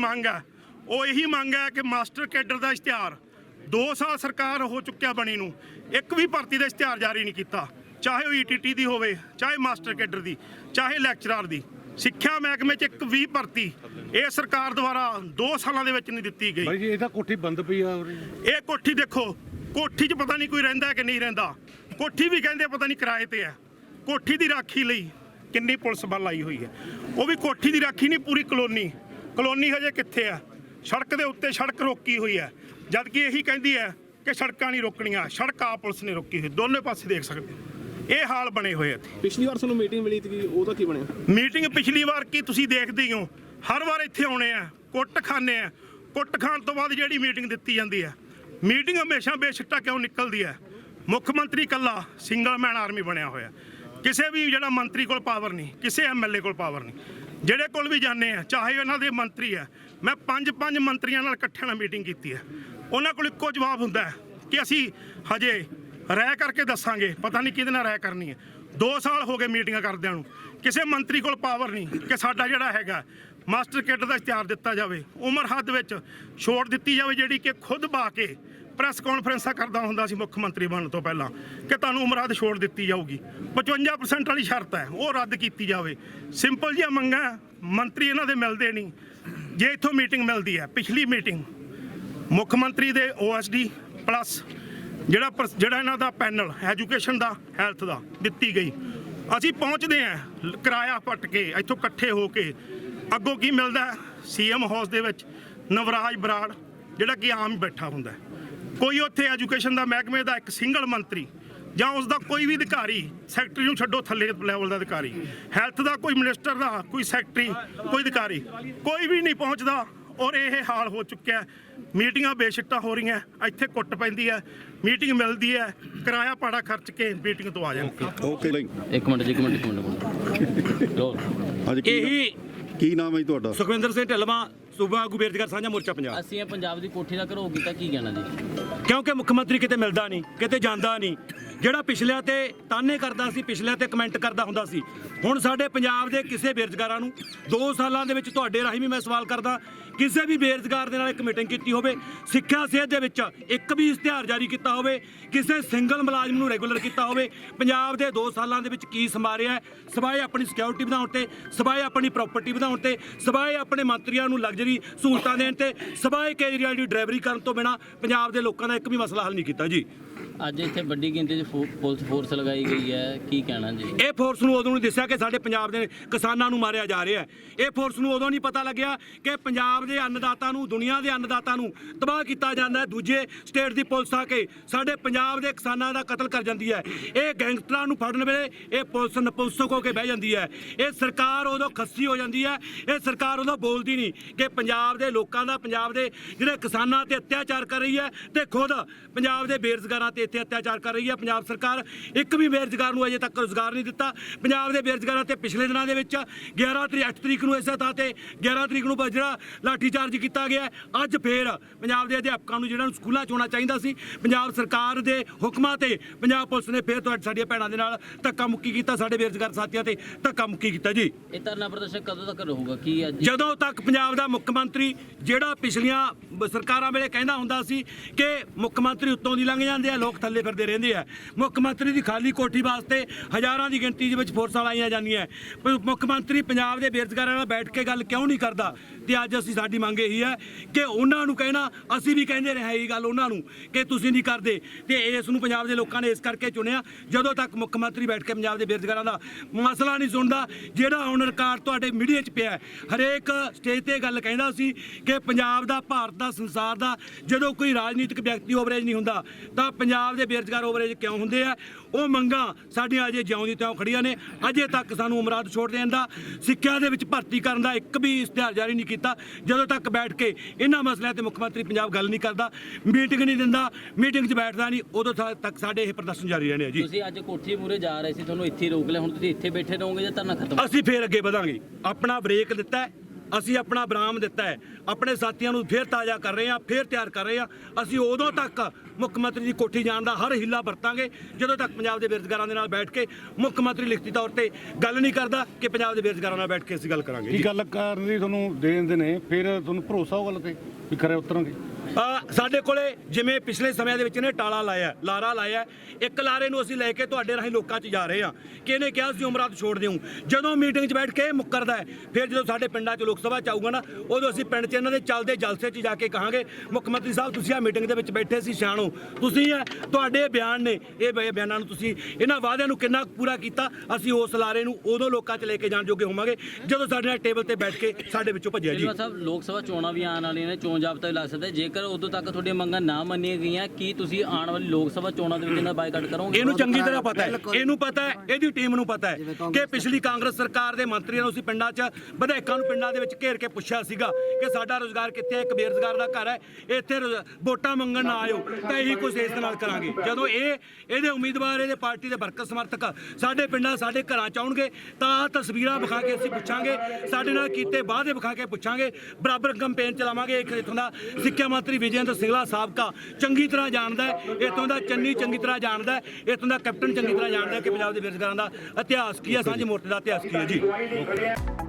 ਮੰਗ ਹੈ। ਉਹ ਇਹੀ ਮੰਗ ਹੈ ਕਿ ਮਾਸਟਰ ਕੈਡਰ ਦਾ ਇਸ਼ਤਿਹਾਰ 2 ਸਾਲ ਸਰਕਾਰ ਹੋ ਚੁੱਕਿਆ ਬਣੀ ਨੂੰ ਇੱਕ ਵੀ ਭਰਤੀ ਦਾ ਇਸ਼ਤਿਹਾਰ ਜਾਰੀ ਨਹੀਂ ਕੀਤਾ। ਚਾਹੇ ਉਹ ਈਟੀਟੀ ਦੀ ਹੋਵੇ ਚਾਹੇ ਮਾਸਟਰ ਕੈਡਰ ਦੀ ਚਾਹੇ ਲੈਕਚਰਰ ਦੀ। ਸਿੱਖਿਆ ਮਹਿਕਮੇ 'ਚ ਇੱਕ ਵੀ ਭਰਤੀ ਇਹ ਸਰਕਾਰ ਦੁਆਰਾ 2 ਸਾਲਾਂ ਦੇ ਵਿੱਚ ਨਹੀਂ ਦਿੱਤੀ ਗਈ। ਭਾਈ ਜੀ ਇਹ ਤਾਂ ਕੋਠੀ ਬੰਦ ਪਈ ਆ। ਇਹ ਕੋਠੀ ਦੇਖੋ ਕੋਠੀ 'ਚ ਪਤਾ ਨਹੀਂ ਕੋਈ ਰਹਿੰਦਾ ਕਿ ਨਹੀਂ ਰਹਿੰਦਾ। ਕੋਠੀ ਵੀ ਕਹਿੰਦੇ ਪਤਾ ਨਹੀਂ ਕਿਰਾਏ ਤੇ ਹੈ। ਕੋਠੀ ਦੀ ਰਾਖੀ ਲਈ ਕਿੰਨੀ ਪੁਲਿਸ ਬਲ ਆਈ ਹੋਈ ਹੈ। ਉਹ ਵੀ ਕੋਠੀ ਦੀ ਰਾਖੀ ਨਹੀਂ ਪੂਰੀ ਕਲੋਨੀ। ਕਲੋਨੀ ਹਜੇ ਕਿੱਥੇ ਆ? ਸੜਕ ਦੇ ਉੱਤੇ ਸੜਕ ਰੋਕੀ ਹੋਈ ਹੈ ਜਦ ਕਿ ਇਹੀ ਕਹਿੰਦੀ ਹੈ ਕਿ ਸੜਕਾਂ ਨਹੀਂ ਰੋਕਣੀਆਂ ਸੜਕ ਆ ਪੁਲਿਸ ਨੇ ਰੋਕੀ ਹੋਈ। ਦੋਨੇ ਪਾਸੇ ਦੇਖ ਸਕਦੇ। ਇਹ ਹਾਲ ਬਣੇ ਹੋਏ ਇੱਥੇ। ਪਿਛਲੀ ਵਾਰ ਸਾਨੂੰ ਮੀਟਿੰਗ ਮਿਲੀ ਸੀ ਉਹਦਾ ਕੀ ਬਣਿਆ? ਮੀਟਿੰਗ ਪਿਛਲੀ ਵਾਰ ਕੀ ਤੁਸੀਂ ਦੇਖਦੇ ਹੀ ਹੋ? ਹਰ ਵਾਰ ਇੱਥੇ ਆਉਣੇ ਆ ਕੁੱਟ ਖਾਣੇ ਆ। ਕੁੱਟ ਖਾਣ ਤੋਂ ਬਾਅਦ ਜਿਹੜੀ ਮੀਟਿੰਗ ਦਿੱਤੀ ਜਾਂਦੀ ਹੈ ਮੀਟਿੰਗ ਹਮੇਸ਼ਾ ਬੇਸਿੱਟਾ ਕਿਉਂ ਨਿਕਲਦੀ ਹੈ ਮੁੱਖ ਮੰਤਰੀ ਕੱਲਾ ਸਿੰਗਲ ਮੈਨ ਆਰਮੀ ਬਣਿਆ ਹੋਇਆ। ਕਿਸੇ ਵੀ ਜਿਹੜਾ ਮੰਤਰੀ ਕੋਲ ਪਾਵਰ ਨਹੀਂ ਕਿਸੇ ਐਮਐਲਏ ਕੋਲ ਪਾਵਰ ਨਹੀਂ। ਜਿਹੜੇ ਕੋਲ ਵੀ ਜਾਂਦੇ ਆ, ਚਾਹੇ ਉਹਨਾਂ ਦੇ ਮੰਤਰੀ ਆ, ਮੈਂ ਪੰਜ ਪੰਜ ਮੰਤਰੀਆਂ ਨਾਲ ਇਕੱਠਿਆਂ ਨਾਲ ਮੀਟਿੰਗ ਕੀਤੀ ਹੈ ਉਹਨਾਂ ਕੋਲ ਇੱਕੋ ਜਵਾਬ ਹੁੰਦਾ ਹੈ ਕਿ ਅਸੀਂ ਹਜੇ ਰਹਿ ਕਰਕੇ ਦੱਸਾਂਗੇ, ਪਤਾ ਨਹੀਂ ਕਿਹਦੇ ਨਾਲ ਰਹਿ ਕਰਨੀ ਹੈ। 2 ਸਾਲ ਹੋ ਗਏ ਮੀਟਿੰਗਾਂ ਕਰਦਿਆਂ ਨੂੰ, ਕਿਸੇ ਮੰਤਰੀ ਕੋਲ ਪਾਵਰ ਨਹੀਂ ਕਿ ਸਾਡਾ ਜਿਹੜਾ ਹੈਗਾ ਮਾਸਟਰ ਕਿੱਟ ਦਾ ਇਸ਼ਤਿਹਾਰ ਦਿੱਤਾ ਜਾਵੇ। ਉਮਰ ਹੱਦ ਵਿੱਚ ਛੋਟ ਦਿੱਤੀ ਜਾਵੇ ਜਿਹੜੀ ਕਿ ਖੁਦ ਬਾ ਕੇ ਪ੍ਰੈਸ ਕਾਨਫਰੰਸਾਂ ਕਰਦਾ ਹੁੰਦਾ ਸੀ ਮੁੱਖ ਮੰਤਰੀ ਬਣਨ ਤੋਂ ਪਹਿਲਾਂ ਕਿ ਤੁਹਾਨੂੰ ਉਮਰਾਦ ਛੋੜ ਦਿੱਤੀ ਜਾਊਗੀ। 55% ਵਾਲੀ ਸ਼ਰਤ ਹੈ, ਉਹ ਰੱਦ ਕੀਤੀ ਜਾਵੇ। ਸਿੰਪਲ ਜਿਹਾ ਮੰਗਾਂ ਮੰਤਰੀ ਇਹਨਾਂ ਦੇ ਮਿਲਦੇ ਨਹੀਂ। ਜੇ ਇੱਥੋਂ ਮੀਟਿੰਗ ਮਿਲਦੀ ਹੈ, ਪਿਛਲੀ ਮੀਟਿੰਗ ਮੁੱਖ ਮੰਤਰੀ ਦੇ ਓਐਸਡੀ ਪਲੱਸ ਜਿਹੜਾ ਪਰ- ਜਿਹੜਾ ਇਹਨਾਂ ਦਾ ਪੈਨਲ ਐਜੂਕੇਸ਼ਨ ਦਾ ਹੈਲਥ ਦਾ, ਦਿੱਤੀ ਗਈ। ਅਸੀਂ ਪਹੁੰਚਦੇ ਆਂ ਕਿਰਾਇਆ ਪੱਟ ਕੇ, ਇੱਥੋਂ ਇਕੱਠੇ ਹੋ ਕੇ। ਅੱਗੋਂ ਕੀ ਮਿਲਦਾ ਸੀਐਮ ਹਾਊਸ ਦੇ ਵਿੱਚ ਨਵਰਾਜ ਬਰਾੜ, ਜਿਹੜਾ ਕਿ ਆਮ ਬੈਠਾ ਹੁੰਦਾ ਹੈ। ਕੋਈ ਉੱਥੇ ਐਜੂਕੇਸ਼ਨ ਦਾ ਮਹਿਕਮੇ ਦਾ ਇੱਕ ਸਿੰਗਲ ਮੰਤਰੀ ਜਾਂ ਉਸ ਦਾ ਕੋਈ ਵੀ ਅਧਿਕਾਰੀ ਸੈਕਟਰੀ ਨੂੰ ਛੱਡੋ ਥੱਲੇ ਲੈਵਲ ਦਾ ਅਧਿਕਾਰੀ। ਹੈਲਥ ਦਾ ਕੋਈ ਮਿਨਿਸਟਰ ਦਾ ਕੋਈ ਸੈਕਟਰੀ ਕੋਈ ਅਧਿਕਾਰੀ ਕੋਈ ਵੀ ਨਹੀਂ ਪਹੁੰਚਦਾ ਔਰ ਇਹ ਹਾਲ ਹੋ ਚੁੱਕਿਆ ਹੈ। ਮੀਟਿੰਗਾਂ ਬੇਸ਼ਿੱਟਾ ਹੋ ਰਹੀਆਂ ਇੱਥੇ ਕੁੱਟ ਪੈਂਦੀ ਹੈ ਮੀਟਿੰਗ ਮਿਲਦੀ ਹੈ ਕਿਰਾਇਆ ਪਾੜਾ ਖਰਚ ਕੇ ਮੀਟਿੰਗ ਤੋਂ ਆ ਜਾਂਦੇ ਓਕੇ ਲਈ ਇੱਕ ਮਿੰਟ ਜੀ ਇੱਕ ਮਿੰਟ ਇੱਕ ਮਿੰਟ, ਇੱਕ ਮਿੰਟ। ਲੋ ਹਾਂਜੀ ਕੀ ਇਹੀ ਕੀ ਨਾਮ ਹੈ ਜੀ ਤੁਹਾਡਾ? ਸੁਖਵਿੰਦਰ ਸਿੰਘ ਢਿੱਲਵਾਂ ਸੂਬਾ ਆਗੂ ਬੇਰੁਜ਼ਗਾਰ ਸਾਂਝਾ ਮੋਰਚਾ ਪੰਜਾਬ। ਅਸੀਂ ਇਹ ਪੰਜਾਬ ਦੀ ਕੋਠੀ ਦਾ ਘਰੋ ਕੀਤਾ ਕੀ ਕਹਿਣਾ ਜੀ? ਕਿਉਂਕਿ ਮੁੱਖ ਮੰਤਰੀ ਕਿਤੇ ਮਿਲਦਾ ਨਹੀਂ ਕਿਤੇ ਜਾਂਦਾ ਨਹੀਂ। ਜਿਹੜਾ ਪਿਛਲਿਆਂ ਤੇ ਤਾਨੇ ਕਰਦਾ ਸੀ, ਪਿਛਲਿਆਂ ਤੇ ਕਮੈਂਟ ਕਰਦਾ ਹੁੰਦਾ ਸੀ। ਹੁਣ ਸਾਡੇ ਪੰਜਾਬ ਦੇ ਕਿਸੇ ਬੇਰੁਜ਼ਗਾਰਾਂ ਨੂੰ 2 ਸਾਲਾਂ ਦੇ ਵਿੱਚ ਤੁਹਾਡੇ ਰਾਹੀਂ ਵੀ ਮੈਂ ਸਵਾਲ ਕਰਦਾ, ਕਿਸੇ ਵੀ ਬੇਰੁਜ਼ਗਾਰ ਦੇ ਨਾਲ ਇੱਕ ਮੀਟਿੰਗ ਕੀਤੀ ਹੋਵੇ, ਸਿੱਖਿਆ ਸਿਹਤ ਦੇ ਵਿੱਚ ਇੱਕ ਵੀ ਇਸ਼ਤਿਹਾਰ ਜਾਰੀ ਕੀਤਾ ਹੋਵੇ, ਕਿਸੇ ਸਿੰਗਲ ਮੁਲਾਜ਼ਮ ਨੂੰ ਰੈਗੂਲਰ ਕੀਤਾ ਹੋਵੇ, ਪੰਜਾਬ ਦੇ 2 ਸਾਲਾਂ ਦੇ ਵਿੱਚ ਕੀ ਸਮਾਰਿਆ ਹੈ? ਸਵਾਏ ਆਪਣੀ ਸਿਕਿਉਰਿਟੀ ਵਧਾਉਣ ਤੇ, ਸਵਾਏ ਆਪਣੀ ਪ੍ਰਾਪਰਟੀ ਵਧਾਉਣ ਤੇ, ਸਵਾਏ ਆਪਣੇ ਮੰਤਰੀਆਂ ਨੂੰ ਲਗਜ਼ਰੀ ਸਹੂਲਤਾਂ ਦੇਣ ਤੇ, ਸਵਾਏ ਕੇਜਰੀਵਾਲ ਦੀ ਡਰਾਈਵਰੀ ਕਰਨ ਤੋਂ ਬਿਨਾ ਪੰਜਾਬ ਦੇ ਲੋਕਾਂ ਦਾ ਇੱਕ ਵੀ ਮਸਲਾ ਹੱਲ ਨਹੀਂ ਕੀਤਾ। ਜੀ। ਅੱਜ ਇੱਥੇ ਵੱਡੀ ਗਿਣਤੀ 'ਚ ਫੋ- ਪੁਲਿਸ ਫੋਰਸ ਲਗਾਈ ਗਈ ਹੈ। ਕੀ ਕਹਿਣਾ ਜੀ? ਇਹ ਫੋਰਸ ਨੂੰ ਉਦੋਂ ਨਹੀਂ ਦੱਸਿਆ ਕਿ ਸਾਡੇ ਪੰਜਾਬ ਦੇ ਕਿਸਾਨਾਂ ਨੂੰ ਮਾਰਿਆ ਜਾ ਰਿਹਾ ਹੈ। ਇਹ ਫੋਰਸ ਨੂੰ ਉਦੋਂ ਨਹੀਂ ਪਤਾ ਲੱਗਿਆ ਕਿ ਪੰਜਾਬ ਦੇ ਅੰਨਦਾਤਾ ਨੂੰ, ਦੁਨੀਆ ਦੇ ਅੰਨਦਾਤਾ ਨੂੰ ਤਬਾਹ ਕੀਤਾ ਜਾਂਦਾ ਹੈ। ਦੂਜੇ ਸਟੇਟ ਦੀ ਪੁਲਿਸ ਆ ਕੇ ਸਾਡੇ ਪੰਜਾਬ ਦੇ ਕਿਸਾਨਾਂ ਦਾ ਕਤਲ ਕਰ ਜਾਂਦੀ ਹੈ। ਇਹ ਗੈਂਗਸਟਰਾਂ ਨੂੰ ਫੜਨ ਵੇਲੇ ਇਹ ਪੁਲਿਸ ਨਪੁੰਸਕ ਹੋ ਕੇ ਬਹਿ ਜਾਂਦੀ ਹੈ। ਇਹ ਸਰਕਾਰ ਉਦੋਂ ਖੱਸੀ ਹੋ ਜਾਂਦੀ ਹੈ। ਇਹ ਸਰਕਾਰ ਉਦੋਂ ਬੋਲਦੀ ਨਹੀਂ ਕਿ ਪੰਜਾਬ ਦੇ ਲੋਕਾਂ ਦਾ, ਪੰਜਾਬ ਦੇ ਜਿਹੜੇ ਕਿਸਾਨਾਂ ਤੇ ਅਤਿਆਚਾਰ ਕਰ ਰਹੀ ਹੈ ਤੇ ਖੁਦ ਪੰਜਾਬ ਦੇ ਬੇਰੁਜ਼ਗਾਰਾਂ ਤੇ ਇੱਥੇ ਅਤਿਆਚਾਰ ਕਰ ਰਹੀ ਹੈ। ਪੰਜਾਬ ਸਰਕਾਰ ਇੱਕ ਵੀ ਬੇਰੁਜ਼ਗਾਰ ਨੂੰ ਅਜੇ ਤੱਕ ਰੁਜ਼ਗਾਰ ਨਹੀਂ ਦਿੱਤਾ। ਪੰਜਾਬ ਦੇ ਬੇਰੁਜ਼ਗਾਰਾਂ ਤੇ ਪਿਛਲੇ ਦਿਨਾਂ ਦੇ ਵਿੱਚ 11 ਤਰੀਕ 8 ਤਰੀਕ ਨੂੰ ਇਸੇ ਥਾਂ ਤੇ 11 ਤਰੀਕ ਨੂੰ ਜਿਹੜਾ ਲਾਠੀ ਚਾਰਜ ਕੀਤਾ ਗਿਆ ਅੱਜ ਫੇਰ ਪੰਜਾਬ ਦੇ ਅਧਿਆਪਕਾਂ ਨੂੰ ਜਿਹੜਾ ਨੂੰ ਸਕੂਲਾਂ ਚ ਹੋਣਾ ਚਾਹੀਦਾ ਸੀ ਪੰਜਾਬ ਸਰਕਾਰ ਦੇ ਹੁਕਮਾਂ ਤੇ ਪੰਜਾਬ ਪੁਲਿਸ ਨੇ ਫੇਰ ਤੁਹਾਡੀ ਸਾਡੀਆਂ ਭੈਣਾਂ ਦੇ ਨਾਲ ਧੱਕਾ ਮੁੱਕੀ ਕੀਤਾ ਸਾਡੇ ਬੇਰੁਜ਼ਗਾਰ ਸਾਥੀਆਂ ਤੇ ਧੱਕਾ ਮੁੱਕੀ ਕੀਤਾ ਜੀ। ਇਹ ਧਰਨਾ ਪ੍ਰਦਰਸ਼ਨ ਕਦੋਂ ਤੱਕ ਰਹੂਗਾ? ਕੀ ਅੱਜ ਜਦੋਂ ਤੱਕ ਪੰਜਾਬ ਦਾ ਮੁੱਖ ਮੰਤਰੀ ਜਿਹੜਾ ਪਿਛਲੀਆਂ ਸਰਕਾਰਾਂ ਵੇਲੇ ਕਹਿੰਦਾ ਹੁੰਦਾ ਸੀ ਕਿ ਮੁੱਖ ਮੰਤਰੀ ਉੱਤੋਂ ਦੀ ਲੰਘ ਜਾਂਦੇ ਆ ਲੋਕ ਥੱਲੇ ਫਿਰਦੇ ਰਹਿੰਦੇ ਆ। ਮੁੱਖ ਮੰਤਰੀ ਦੀ ਖਾਲੀ ਕੋਠੀ ਵਾਸਤੇ ਹਜ਼ਾਰਾਂ ਦੀ ਗਿਣਤੀ ਦੇ ਵਿੱਚ ਫੋਰਸਾਂ ਲਾਈਆਂ ਜਾਂਦੀਆਂ। ਮੁੱਖ ਮੰਤਰੀ ਪੰਜਾਬ ਦੇ ਬੇਰੁਜ਼ਗਾਰਾਂ ਨਾਲ ਬੈਠ ਕੇ ਗੱਲ ਕਿਉਂ ਨਹੀਂ ਕਰਦਾ? ਤੇ ਅੱਜ ਅਸੀਂ ਸਾਡੀ ਮੰਗ ਇਹੀ ਹੈ ਕਿ ਉਹਨਾਂ ਨੂੰ ਕਹਿਣਾ, ਅਸੀਂ ਵੀ ਕਹਿੰਦੇ ਰਹੇ ਇਹ ਗੱਲ ਉਹਨਾਂ ਨੂੰ ਕਿ ਤੁਸੀਂ ਨਹੀਂ ਕਰਦੇ। ਤੇ ਇਸ ਨੂੰ ਪੰਜਾਬ ਦੇ ਲੋਕਾਂ ਨੇ ਇਸ ਕਰਕੇ ਚੁਣਿਆ, ਜਦੋਂ ਤੱਕ ਮੁੱਖ ਮੰਤਰੀ ਬੈਠ ਕੇ ਪੰਜਾਬ ਦੇ ਬੇਰੁਜ਼ਗਾਰਾਂ ਦਾ ਮਸਲਾ ਨਹੀਂ ਸੁਣਦਾ, ਜਿਹੜਾ ਹੁਣ ਰਿਕਾਰਡ ਤੁਹਾਡੇ ਮੀਡੀਆ 'ਚ ਪਿਆ ਹਰੇਕ ਸਟੇਜ ਤੇ ਗੱਲ ਕਹਿੰਦਾ ਸੀ ਕਿ ਪੰਜਾਬ ਦਾ, ਭਾਰਤ ਦਾ, ਸੰਸਾਰ ਦਾ ਜਦੋਂ ਕੋਈ ਰਾਜਨੀਤਿਕ ਵਿਅਕਤੀ ਓਵਰੇਜ ਨਹੀਂ ਹੁੰਦਾ, ਤਾਂ ਪੰਜਾਬ ਦੇ ਬੇਰੁਜ਼ਗਾਰ ਓਵਰੇਜ ਕਿਉਂ ਹੁੰਦੇ ਆ? ਉਹ ਮੰਗਾਂ ਸਾਡੀਆਂ ਅਜੇ ਜਿਉਂ ਦੀ ਤਿਉਂ ਖੜੀਆਂ ਨੇ। ਅਜੇ ਤੱਕ ਸਾਨੂੰ ਉਮਰਾਦ ਛੋੜ ਦੇਣ ਦਾ ਸਿੱਖਿਆ ਦੇ ਵਿੱਚ ਭਰਤੀ ਕਰਨ ਦਾ ਇੱਕ ਵੀ ਇਸ਼ਤਿਹਾਰ ਜਾਰੀ ਨਹੀਂ ਕੀਤਾ। ਜਦੋਂ ਤੱਕ ਬੈਠ ਕੇ ਇਹਨਾਂ ਮਸਲਿਆਂ ਤੇ ਮੁੱਖ ਮੰਤਰੀ ਪੰਜਾਬ ਗੱਲ ਨਹੀਂ ਕਰਦਾ ਮੀਟਿੰਗ ਨਹੀਂ ਦਿੰਦਾ ਮੀਟਿੰਗ 'ਚ ਬੈਠਦਾ ਨਹੀਂ ਉਦੋਂ ਤੱਕ ਸਾਡੇ ਇਹ ਪ੍ਰਦਰਸ਼ਨ ਜਾਰੀ ਰਹਿਣੇ ਆ ਜੀ। ਤੁਸੀਂ ਅੱਜ ਕੋਠੀ ਮੂਰੇ ਜਾ ਰਹੇ ਸੀ ਤੁਹਾਨੂੰ ਇੱਥੇ ਰੋਕ ਲਿਆ ਹੁਣ ਤੁਸੀਂ ਇੱਥੇ ਬੈਠੇ ਰਹੋਗੇ ਜਾਂ ਧਰਨਾ ਖਤਮ? ਅਸੀਂ ਫੇਰ ਅੱਗੇ ਵਧਾਂਗੇ। ਆਪਣਾ ਬ੍ਰੇਕ ਦਿੱਤਾ ਅਸੀਂ ਆਪਣਾ ਬਰਾਮ ਦਿੱਤਾ ਹੈ ਆਪਣੇ ਸਾਥੀਆਂ ਨੂੰ ਫੇਰ ਤਾਜ਼ਾ ਕਰ ਰਹੇ ਹਾਂ ਫੇਰ ਤਿਆਰ ਕਰ ਰਹੇ ਹਾਂ। ਅਸੀਂ ਉਦੋਂ ਤੱਕ ਮੁੱਖ ਮੰਤਰੀ ਦੀ ਕੋਠੀ ਜਾਣ ਦਾ ਹਰ ਹਿੱਲਾ ਵਰਤਾਂਗੇ। ਜਦੋਂ ਤੱਕ ਪੰਜਾਬ ਦੇ ਬੇਰੁਜ਼ਗਾਰਾਂ ਦੇ ਨਾਲ ਬੈਠ ਕੇ ਮੁੱਖ ਮੰਤਰੀ ਲਿਖਤੀ ਤੌਰ ਤੇ ਗੱਲ ਨਹੀਂ ਕਰਦਾ ਕਿ ਪੰਜਾਬ ਦੇ ਬੇਰੁਜ਼ਗਾਰਾਂ ਨਾਲ ਬੈਠ ਕੇ ਅਸੀਂ ਗੱਲ ਕਰਾਂਗੇ। ਕੀ ਗੱਲ ਕਰਨ ਦੀ ਤੁਹਾਨੂੰ ਦੇਣ ਦੇ ਨੇ? ਫਿਰ ਤੁਹਾਨੂੰ ਭਰੋਸਾ ਉਹ ਗੱਲ ਤੇ ਵੀ ਖਰੇ ਉਤਰਾਂਗੇ ਸਾਡੇ ਕੋਲੇ ਜਿਵੇਂ ਪਿਛਲੇ ਸਮਿਆਂ ਦੇ ਵਿੱਚ ਨੇ ਟਾਲਾ ਲਾਇਆ, ਲਾਰਾ ਲਾਇਆ, ਇੱਕ ਲਾਰੇ ਨੂੰ ਅਸੀਂ ਲੈ ਕੇ ਤੁਹਾਡੇ ਰਾਹੀਂ ਲੋਕਾਂ 'ਚ ਜਾ ਰਹੇ ਹਾਂ। ਕਿ ਇਹਨੇ ਕਿਹਾ ਸੀ ਉਮਰਾਤ ਛੋੜ ਦਿਓ ਜਦੋਂ ਮੀਟਿੰਗ 'ਚ ਬੈਠ ਕੇ ਮੁੱਕਰਦਾ ਹੈ, ਫਿਰ ਜਦੋਂ ਸਾਡੇ ਪਿੰਡਾਂ 'ਚ ਲੋਕ ਸਭਾ 'ਚ ਆਊਗਾ ਨਾ, ਉਦੋਂ ਅਸੀਂ ਪਿੰਡ 'ਚ ਇਹਨਾਂ ਦੇ ਚੱਲਦੇ ਜਲਸੇ 'ਚ ਜਾ ਕੇ ਕਹਾਂਗੇ, ਮੁੱਖ ਮੰਤਰੀ ਸਾਹਿਬ, ਤੁਸੀਂ ਆ ਮੀਟਿੰਗ ਦੇ ਵਿੱਚ ਬੈਠੇ ਸੀ, ਸਿਆਣੋ। ਤੁਸੀਂ ਹੈ ਤੁਹਾਡੇ ਬਿਆਨ ਨੇ, ਇਹ ਬਿਆਨਾਂ ਨੂੰ ਤੁਸੀਂ ਇਹਨਾਂ ਵਾਅਦਿਆਂ ਨੂੰ ਕਿੰਨਾ ਕੁ ਪੂਰਾ ਕੀਤਾ, ਅਸੀਂ ਉਸ ਲਾਰੇ ਨੂੰ ਉਦੋਂ ਲੋਕਾਂ 'ਚ ਲੈ ਕੇ ਜਾਣ ਜੋਗੇ ਹੋਵਾਂਗੇ, ਜਦੋਂ ਸਾਡੇ ਨਾਲ ਟੇਬਲ ਤੇ ਬੈਠ ਕੇ ਸਾਡੇ ਵਿੱਚੋਂ ਭੱਜਿਆ ਜੀ। ਸਾਹਿਬ, ਲੋਕ ਸਭਾ ਚੋਣਾਂ ਵੀ ਆਉਣ ਵਾਲੀਆਂ ਨੇ, ਚੋਣ ਜਾਬਤਾ ਵੀ ਲੱਗ ਸਕਦਾ ਜੇਕਰ ਜੇਕਰ ਉਦੋਂ ਤੱਕ ਤੁਹਾਡੀਆਂ ਮੰਗਾਂ ਨਾ ਮੰਨੀਆਂ ਗਈਆਂ। ਕੀ ਤੁਸੀਂ ਆਉਣ ਵਾਲੀ ਲੋਕ ਸਭਾ ਚੋਣਾਂ ਦੇ ਵਿੱਚ ਇਹਨਾਂ ਬਾਈਕਾਟ ਕਰੋਗੇ? ਇਹਨੂੰ ਚੰਗੀ ਤਰ੍ਹਾਂ ਪਤਾ ਹੈ। ਇਹਨੂੰ ਪਤਾ ਹੈ। ਇਹਦੀ ਟੀਮ ਨੂੰ ਪਤਾ ਹੈ ਕਿ ਪਿਛਲੀ ਕਾਂਗਰਸ ਸਰਕਾਰ ਦੇ ਮੰਤਰੀਆਂ ਨੂੰ ਅਸੀਂ ਪਿੰਡਾਂ 'ਚ ਵਿਧਾਇਕਾਂ ਨੂੰ ਪਿੰਡਾਂ ਦੇ ਵਿੱਚ ਘੇਰ ਕੇ ਪੁੱਛਿਆ ਸੀਗਾ ਕਿ ਸਾਡਾ ਰੋਜ਼ਗਾਰ ਕਿੱਥੇ ਹੈ? ਇੱਕ ਬੇਰੁਜ਼ਗਾਰ ਦਾ ਘਰ ਹੈ। ਇੱਥੇ ਵੋਟਾਂ ਮੰਗਣ ਨਾ ਆਇਓ। ਤਾਂ ਇਹੀ ਕੁਝ ਇਸ ਨਾਲ ਕਰਾਂਗੇ। ਜਦੋਂ ਇਹ ਇਹਦੇ ਉਮੀਦਵਾਰ ਇਹਦੇ ਪਾਰਟੀ ਦੇ ਵਰਕਰ ਸਮਰਥਕ ਸਾਡੇ ਪਿੰਡਾਂ ਸਾਡੇ ਘਰਾਂ 'ਚ ਆਉਣਗੇ ਤਾਂ ਤਸਵੀਰਾਂ ਵਿਖਾ ਕੇ ਅਸੀਂ ਪੁੱਛਾਂਗੇ। ਸਾਡੇ ਨਾਲ ਕੀਤੇ ਵਾਅਦੇ ਵਿਖਾ ਕੇ ਪੁੱਛਾਂਗੇ। ਬਰਾਬਰ ਕੈਂਪੇਨ ਚਲਾਵਾਂਗੇ। ਇੱਕ ਇੱਥੋਂ ਦਾ ਸਿੱਖਿਆ ਮੰਤਰੀ ਵਿਜੇਂਦਰ ਸਿੰਗਲਾ ਸਾਬਕਾ ਚੰਗੀ ਤਰ੍ਹਾਂ ਜਾਣਦਾ ਹੈ, ਇੱਥੋਂ ਦਾ ਚੰਨੀ ਚੰਗੀ ਤਰ੍ਹਾਂ ਜਾਣਦਾ ਹੈ, ਇੱਥੋਂ ਦਾ ਕੈਪਟਨ ਚੰਗੀ ਤਰ੍ਹਾਂ ਜਾਣਦਾ ਹੈ ਕਿ ਪੰਜਾਬ ਦੇ ਬੇਰੁਜ਼ਗਾਰਾਂ ਦਾ ਇਤਿਹਾਸ ਕੀ ਹੈ, ਸਾਂਝੇ ਮੋਰਚੇ ਦਾ ਇਤਿਹਾਸ ਕੀ ਹੈ ਜੀ।